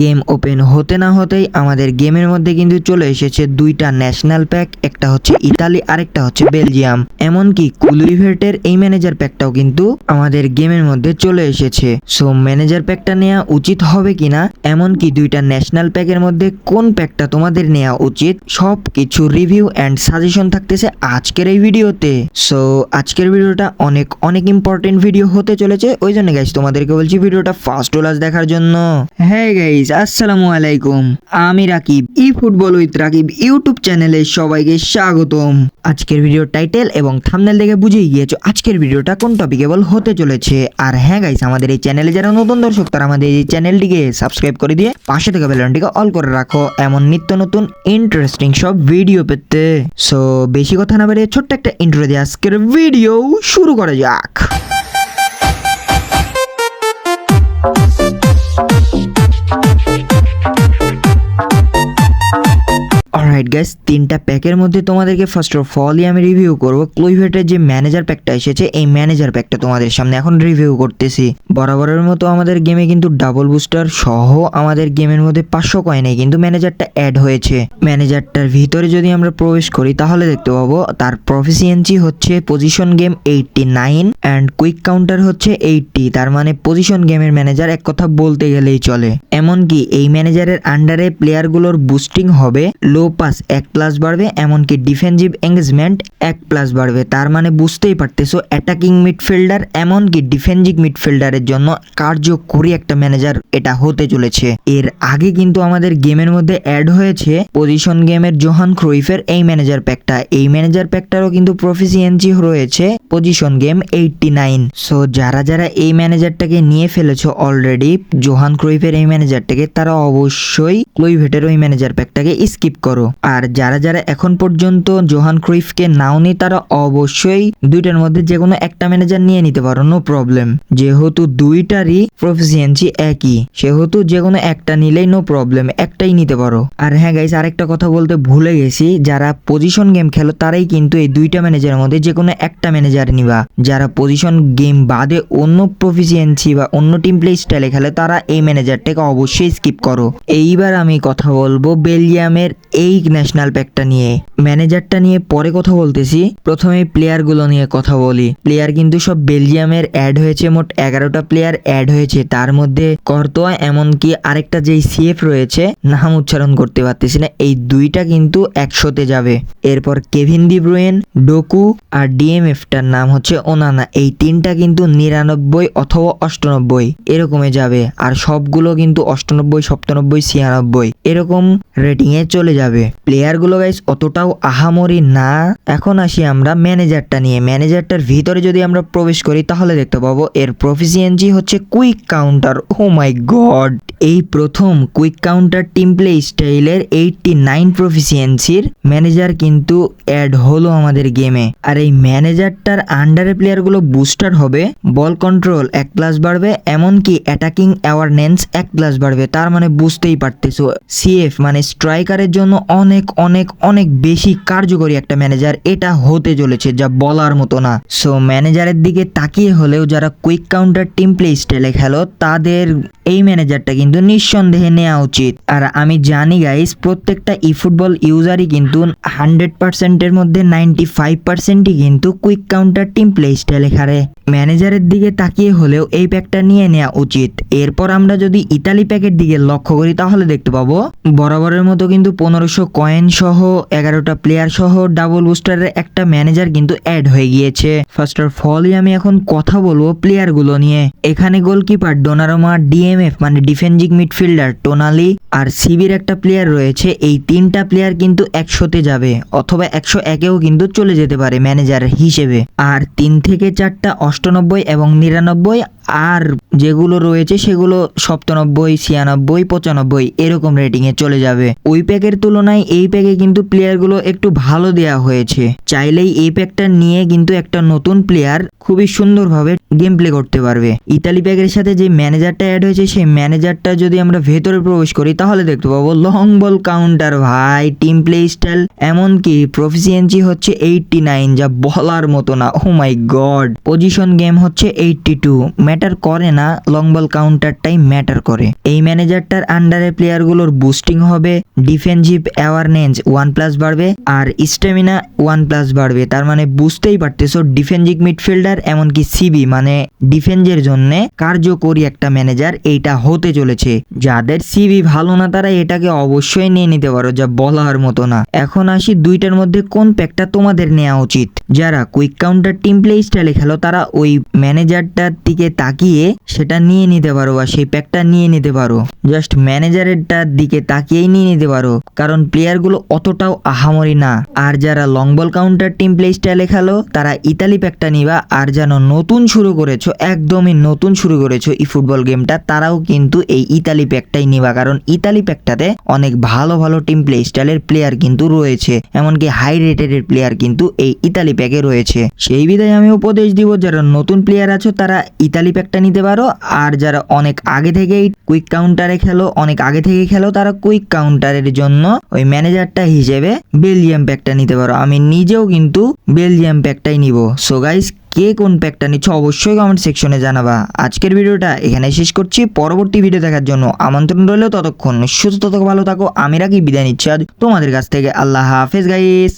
Game open হতে না হতেই আমাদের গেমের মধ্যে কিন্তু চলে এসেছে দুইটা ন্যাশনাল প্যাক, একটা হচ্ছে ইতালি, আরেকটা হচ্ছে বেলজিয়াম। এমনকি কুলুইভেটের এই ম্যানেজার প্যাকটাও কিন্তু আমাদের গেমের মধ্যে চলে এসেছে। সো ম্যানেজার প্যাকটা নেওয়া উচিত হবে কিনা, এমনকি দুইটা ন্যাশনাল প্যাকের মধ্যে কোন প্যাকটা তোমাদের নেওয়া উচিত সব কিছু রিভিউ অ্যান্ড সাজেশন থাকতেছে আজকের এই ভিডিওতে। সো আজকের ভিডিওটা অনেক অনেক ইম্পর্টেন্ট ভিডিও হতে চলেছে, ওই জন্য গাইজ তোমাদেরকে বলছি ভিডিওটা ফার্স্ট ওলাস দেখার জন্য। হ্যাঁ গাইজ আসসালামু আলাইকুম। আমি Rakib e football with Rakib YouTube চ্যানেলে সবাইকে স্বাগতম। আজকের ভিডিও টাইটেল এবং থাম্বনেল দেখে বুঝেই গিয়েছো আজকের ভিডিওটা কোন টপিকেবল হতে চলেছে। আর হ্যাঁ গাইজ আমাদের এই চ্যানেলে যারা নতুন দর্শক, তারা আমাদের এই চ্যানেলটিকে সাবস্ক্রাইব করে দিয়ে পাশে থেকে বেলনটিকে অল করে রাখো। এমন নিত্য নতুন ইন্টারেস্টিং সব ভিডিও পেতে। সো বেশি কথা না বাড়িয়ে ছোট্ট একটা ইন্ট্রো দিয়ে আজকের ভিডিও শুরু করা যাক। অলরাইট গাইস তিনটা প্যাকের মধ্যে তোমাদেরকে ফার্স্ট অফ অলই আমি রিভিউ করব। ক্লোইভেটের যে ম্যানেজার প্যাকটা এসেছে, এই ম্যানেজার প্যাকটা তোমাদের সামনে এখন রিভিউ করতেছি। বরাবরের মতো আমাদের গেমে কিন্তু ডাবল বুস্টার সহ আমাদের গেমের মধ্যে পাঁচশো কয়েনে কিন্তু ম্যানেজারটা অ্যাড হয়েছে। ম্যানেজারটার ভিতরে যদি আমরা প্রবেশ করি, তাহলে দেখতে পাবো তার প্রফিসিয়েন্সি হচ্ছে position game eighty nine and quick counter হচ্ছে এইটটি তার মানে পজিশন গেমের ম্যানেজার এক কথা বলতে গেলেই চলে। এমনকি এই ম্যানেজারের আন্ডারে প্লেয়ারগুলোর বুস্টিং হবে লো পাস এক প্লাস বাড়বে, এমনকি ডিফেন্সিভ এঙ্গেজমেন্ট এক প্লাস বাড়বে। তার মানে বুঝতেই পারতেছো অ্যাটাকিং মিডফিল্ডার এমনকি ডিফেন্সিভ মিডফিল্ডারের জন্য কার্যকরী একটা ম্যানেজার এটা হতে চলেছে। এর আগে কিন্তু আমাদের গেমের মধ্যে অ্যাড হয়েছে পজিশন গেমের জোহান ক্রুইফের এই ম্যানেজার প্যাকটা এই ম্যানেজার প্যাকটারও কিন্তু প্রফিসিয়েন্সি রয়েছে position game eighty nine so যারা যারা এই ম্যানেজারটাকে নিয়ে ফেলেছো অলরেডি জোহান ক্রুইফের এই ম্যানেজারটাকে তারা অবশ্যই ক্লুইভেটের ওই ম্যানেজার প্যাকটাকে স্কিপ করো। আর যারা যারা এখন পর্যন্ত জোহান ক্রুইফকে নাওনি, তারা অবশ্যই দুইটার মধ্যে যে কোনো একটা ম্যানেজার নিয়ে নিতে পারো নো প্রবলেম যেহেতু দুইটারই প্রফিসিয়েন্সি একই, সেহেতু যে কোনো একটা নিলেই নো প্রবলেম একটাই নিতে পারো। আর হ্যাঁ গাইস আরেকটা কথা বলতে ভুলে গেছি, যারা পজিশন গেম খেলো, তারাই কিন্তু এই দুইটা ম্যানেজারের মধ্যে যে কোনো একটা ম্যানেজার নিবা। যারা পজিশন গেম বাদে অন্য প্রফিসিয়েন্সি বা অন্য টিম প্লে স্টাইলে খেলে, তারা এই ম্যানেজারটাকে অবশ্যই স্কিপ করো। এইবার আমি কথা বলব বেলজিয়ামের এই ন্যাশনাল প্যাকটা নিয়ে। ম্যানেজারটা নিয়ে পরে কথা বলতেছি। প্রথমে প্লেয়ারগুলো নিয়ে কথা বলি। প্লেয়ার কিন্তু সব বেলজিয়ামের অ্যাড হয়েছে, মোট এগারোটা প্লেয়ার অ্যাড হয়েছে। তার মধ্যে কর্তোয়া এমনকি আরেকটা যেই সিএফ রয়েছে, নাম উচ্চারণ করতে পারতেছি না। এই দুইটা কিন্তু একশোতে যাবে। এরপর কেভিন দি ব্রুয়েন ডোকু আর ডিএমএফটার নাম হচ্ছে ওনানা এই তিনটা কিন্তু নিরানব্বই অথবা অষ্টানব্বই এরকমে যাবে। আর সবগুলো কিন্তু অষ্টানব্বই, সপ্তানব্বই, ছিয়ানব্বই এরকম রেটিংয়ে চলে যাবে। প্লেয়ারগুলো গাইস অতটাও আহামরি না। এখন আসি আমরা ম্যানেজারটা নিয়ে। ম্যানেজারটার ভিতরে যদি আমরা প্রবেশ করি, তাহলে দেখতে পাবো এর প্রফিসিয়েন্সি হচ্ছে quick counter oh my god এই প্রথম কুইক কাউন্টার টিম প্লে স্টাইলের এইটটি নাইন প্রফিসিয়েন্সির ম্যানেজার কিন্তু অ্যাড হলো আমাদের গেমে আর এই ম্যানেজারটার আন্ডারে প্লেয়ারগুলো বুস্টার হবে বল কন্ট্রোল এক প্লাস বাড়বে, এমনকি অ্যাটাকিং অ্যাওয়ারনেন্স এক প্লাস বাড়বে। তার মানে বুঝতেই পারতেছো। সিএফ মানে স্ট্রাইকারের জন্য অনেক অনেক অনেক অনেক বেশি কার্যকরী একটা ম্যানেজার এটা হতে চলেছে যা বলার মতো না। সো ম্যানেজারের দিকে তাকিয়ে হলেও যারা কুইক কাউন্টার টিম প্লে স্টাইলে খেলো, তাদের এই ম্যানেজারটা কিন্তু নিঃসন্দেহে নেওয়া উচিত। আর আমি জানি গাইস প্রত্যেকটা ই ফুটবল ইউজারই কিন্তু হান্ড্রেড পার্সেন্টের মধ্যে নাইনটি ফাইভ পার্সেন্টই কিন্তু কুইক কাউন্টার টিম প্লে স্টাইলে খেলে। ম্যানেজারের দিকে তাকিয়ে হলেও এই প্যাকটা নিয়ে নেওয়া উচিত। এরপর আমরা যদি ইতালি প্যাকের দিকে লক্ষ্য করি, তাহলে দেখতে পাবো বরাবরের মতো কিন্তু পনেরোশো কয়েন সহ এগারোটা প্লেয়ার সহ ডাবল বুস্টারের একটা ম্যানেজার কিন্তু অ্যাড হয়ে গিয়েছে। ফার্স্ট অফ অলই আমি এখন কথা বলব প্লেয়ারগুলো নিয়ে। এখানে গোলকিপার ডোনারোমা ডিএমএফ মানে ডিফেন্সিং মিডফিল্ডার টোনালি আর সিবির একটা প্লেয়ার রয়েছে। এই তিনটা প্লেয়ার কিন্তু একশোতে যাবে অথবা একশো একেও কিন্তু চলে যেতে পারে ম্যানেজার হিসেবে। আর তিন থেকে চারটা অষ্টানব্বই এবং নিরানব্বই আর যেগুলো রয়েছে সেগুলো সপ্তানব্বই, ছিয়ানব্বই, পঁচানব্বই এরকম রেটিংয়ে চলে যাবে। ওই প্যাকের তুলনায় এই প্যাকে কিন্তু প্লেয়ারগুলো একটু ভালো দেয়া হয়েছে। চাইলেই এই প্যাকটা নিয়ে কিন্তু একটা নতুন প্লেয়ার খুবই সুন্দরভাবে গেম প্লে করতে পারবে। ইতালি প্যাকের সাথে যে ম্যানেজারটা অ্যাড হয়েছে, সেই ম্যানেজারটা যদি আমরা ভেতরে প্রবেশ করি, তাহলে দেখতে পাবো লং বল কাউন্টার ভাই। টিম প্লে স্টাইল এমনকি প্রফিসিয়েন্সি হচ্ছে এইটটি নাইন যা বলার মতো না। Oh my god position game হচ্ছে এইটটি টু ম্যাটার করে না লং বল কাউন্টারটাই ম্যাটার করে। এই ম্যানেজারটার আন্ডারে প্লেয়ারগুলোর বুস্টিং হবে ডিফেন্সিভ অ্যাওয়ারনেস ওয়ান প্লাস বাড়বে আর স্টেমিনা ওয়ান প্লাস বাড়বে। তার মানে বুঝতেই পারতেছো ডিফেন্সিভ মিডফিল্ডার এমনকি সিবি মানে ডিফেন্সের জন্য কার্যকরী একটা ম্যানেজার এইটা হতে চলেছে। যাদের সিবি ভালো না, তারা এটাকে অবশ্যই নিয়ে নিতে পারো, যা বলার মতো না। এখন আসি দুইটার মধ্যে কোন প্যাকটা তোমাদের নেওয়া উচিত। যারা কুইক কাউন্টার টিম প্লে স্টাইলে খেলো, তারা ওই ম্যানেজারটার দিকে তাকিয়ে সেটা নিয়ে নিতে পারো বা সেই প্যাকটা নিয়ে নিতে পারো। জাস্ট ম্যানেজারেরটার দিকে তাকিয়েই নিয়ে নিতে পারো। কারণ প্লেয়ারগুলো অতটাও আহামরি না। আর যারা long ball counter team play স্টাইলে খেলো, তারা ইতালি প্যাকটা নিবা আর যেন নতুন শুরু করেছ, একদমই নতুন শুরু করেছ এই ফুটবল গেমটা তারাও কিন্তু এই ইতালি প্যাকটাই নিবা। কারণ ইতালি প্যাকটাতে অনেক ভালো ভালো টিম প্লে স্টাইলের প্লেয়ার কিন্তু রয়েছে। এমনকি হাই রেটেড প্লেয়ার কিন্তু এই ইতালি প্যাকে রয়েছে। সেই বিধায় আমি উপদেশ দিব, যারা নতুন প্লেয়ার আছো, তারা ইতালি প্যাকটা নিতে পারো। আর যারা অনেক আগে থেকেই কুইক কাউন্টারে খেলো, অনেক আগে থেকে খেলো, তারা কুইক কাউন্টারের জন্য ওই ম্যানেজারটা হিসেবে বেলজিয়াম প্যাকটা নিতে পারো। আমি নিজেও কিন্তু বেলজিয়াম প্যাকটাই নিব। সো গাইস কে কোন প্যাকটা নিচ্ছ অবশ্যই কমেন্ট সেকশনে জানাবা। আজকের ভিডিওটা এখানে শেষ করছি। পরবর্তী ভিডিও দেখার জন্য আমন্ত্রণ রইল ততক্ষণ। সুস্থ তত ভালো থাকো। আমি রাখি, বিদায় নিচ্ছি আজ তোমাদের কাছ থেকে। আল্লাহ হাফেজ গাইস